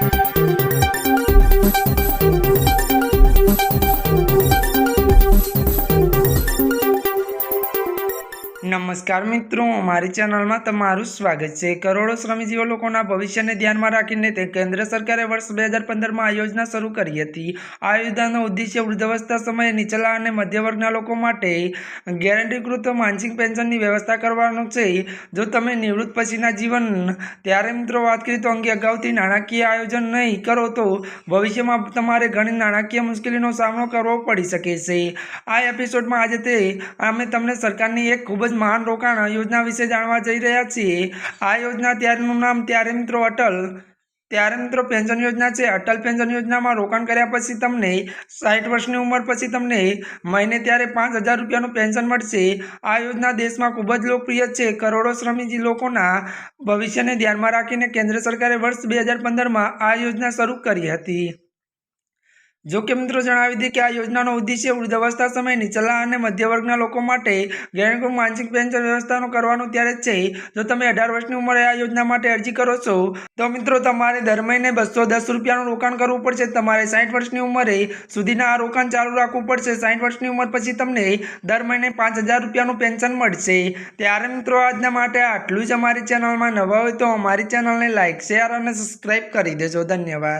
Thank you. નમસ્કાર મિત્રો, મારી ચેનલમાં તમારું સ્વાગત છે. કરોડો શ્રમજીવો લોકોના ભવિષ્યને ધ્યાનમાં રાખીને તે કેન્દ્ર સરકારે વર્ષ બે હજાર પંદરમાં આ યોજના શરૂ કરી હતી. આ યોજનાનો ઉદ્દેશ્ય વૃદ્ધાવસ્થા સમયે નીચલા અને મધ્ય વર્ગના લોકો માટે ગેરંટીકૃત માનસિક પેન્શનની વ્યવસ્થા કરવાનું છે. જો તમે નિવૃત્ત પછીના જીવન, ત્યારે મિત્રો વાત કરીએ તો અંગે અગાઉથી નાણાકીય આયોજન નહીં કરો તો ભવિષ્યમાં તમારે ઘણી નાણાકીય મુશ્કેલીનો સામનો કરવો પડી શકે છે. આ એપિસોડમાં આજે તે, અમે તમને સરકારની એક ખૂબ જ મહાન રોકાણ યોજના વિશે જાણવા જઈ રહ્યા છીએ. આ યોજના ત્યારનું નામ ત્યારે મિત્રો અટલ, ત્યારે મિત્રો પેન્શન યોજના છે. અટલ પેન્શન યોજનામાં રોકાણ કર્યા પછી તમને સાઠ વર્ષની ઉંમર પછી તમને મહિને ત્યારે પાંચ હજાર રૂપિયાનું પેન્શન મળશે. આ યોજના દેશમાં ખૂબ જ લોકપ્રિય છે. કરોડો શ્રમિક લોકોના ભવિષ્યને ધ્યાનમાં રાખીને કેન્દ્ર સરકારે વર્ષ બે હજાર પંદરમાં આ યોજના શરૂ કરી હતી. જો કે મિત્રો જણાવી દઈએ કે આ યોજનાનો ઉદ્દેશ્ય વૃદ્ધાવસ્થા સમયે નીચલા અને મધ્ય વર્ગના લોકો માટે ગેરંટી માનસિક પેન્શન વ્યવસ્થાનું કરવાનું. ત્યારે જ છે, જો તમે અઢાર વર્ષની ઉંમરે આ યોજના માટે અરજી કરો છો, તો મિત્રો તમારે દર મહિને બસો દસ રૂપિયાનું રોકાણ કરવું પડશે. તમારે સાઠ વર્ષની ઉંમરે સુધીના આ રોકાણ ચાલુ રાખવું પડશે. સાઠ વર્ષની ઉંમર પછી તમને દર મહિને પાંચ હજાર રૂપિયાનું પેન્શન મળશે. ત્યારે મિત્રો આજના માટે આટલું જ અમારી ચેનલમાં નવા હોય તો અમારી ચેનલને લાઇક શેર અને સબસ્ક્રાઈબ કરી દેજો. ધન્યવાદ.